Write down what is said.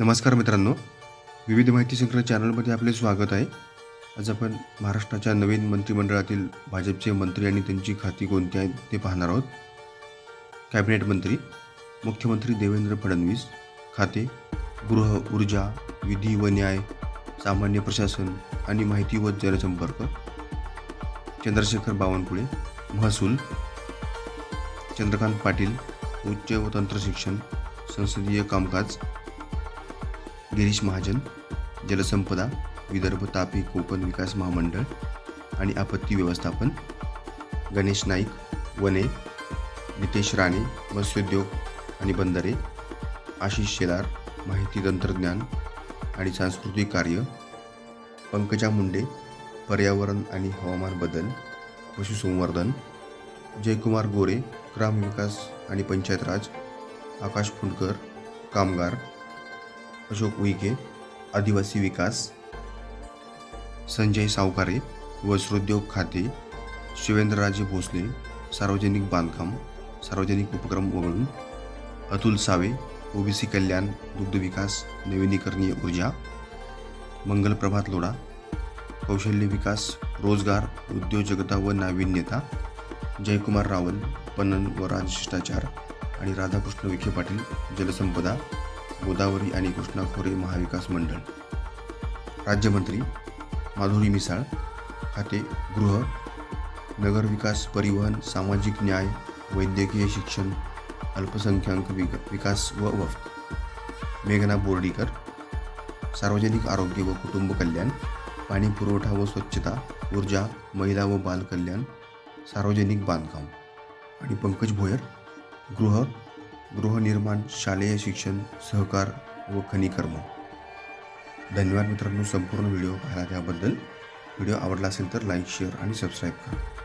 नमस्कार मित्रांनो. विविध माहिती संग्रह चॅनलमध्ये आपले स्वागत आहे. आज आपण महाराष्ट्राच्या नवीन मंत्रिमंडळातील भाजपचे मंत्री आणि त्यांची खाती कोणती आहेत ते पाहणार आहोत. कॅबिनेट मंत्री मुख्यमंत्री देवेंद्र फडणवीस खाते गृह ऊर्जा विधी व न्याय सामान्य प्रशासन आणि माहिती व जनसंपर्क चंद्रशेखर बावनकुळे महसूल चंद्रकांत पाटील उच्च व तंत्रशिक्षण संसदीय कामकाज गिरीश महाजन जलसंपदा विदर्भ तापी कोकण विकास महामंडळ आणि आपत्ती व्यवस्थापन गणेश नाईक वने नितेश राणे मत्स्योद्योग आणि बंदरे आशिष शेलार माहिती तंत्रज्ञान आणि सांस्कृतिक कार्य पंकजा मुंडे पर्यावरण आणि हवामान बदल पशुसंवर्धन जयकुमार गोरे ग्रामविकास आणि पंचायत राज आकाश फुंडकर कामगार अशोक उईके आदिवासी विकास संजय सावकारे वस्त्रोद्योग खाते शिवेंद्रराजे भोसले सार्वजनिक बांधकाम सार्वजनिक उपक्रम वगळून अतुल सावे ओबीसी कल्याण दुग्ध विकास नवीनीकरणीय ऊर्जा मंगल प्रभात लोढा कौशल्य विकास रोजगार उद्योजकता व नाविन्यता जयकुमार रावल पणन व राजशिष्टाचार आणि राधाकृष्ण विखे पाटील जलसंपदा गोदावरी आणि कृष्णा खोरे महाविकास मंडळ. राज्यमंत्री माधुरी मिसाळ खाते गृह नगरविकास परिवहन सामाजिक न्याय वैद्यकीय शिक्षण अल्पसंख्याक विक विकास व वफ मेघना बोर्डीकर सार्वजनिक आरोग्य व कुटुंब कल्याण पाणी पुरवठा व स्वच्छता ऊर्जा महिला व बालकल्याण सार्वजनिक बांधकाम. आणि पंकज भोयर गृह गृहनिर्माण शालेय शिक्षण सहकार व खनिकर्म. धन्यवाद मित्रांनो संपूर्ण व्हिडिओ पाहिला त्याबद्दल व्हिडिओ आवडला असेल तर लाईक शेअर आणि सबस्क्राईब करा.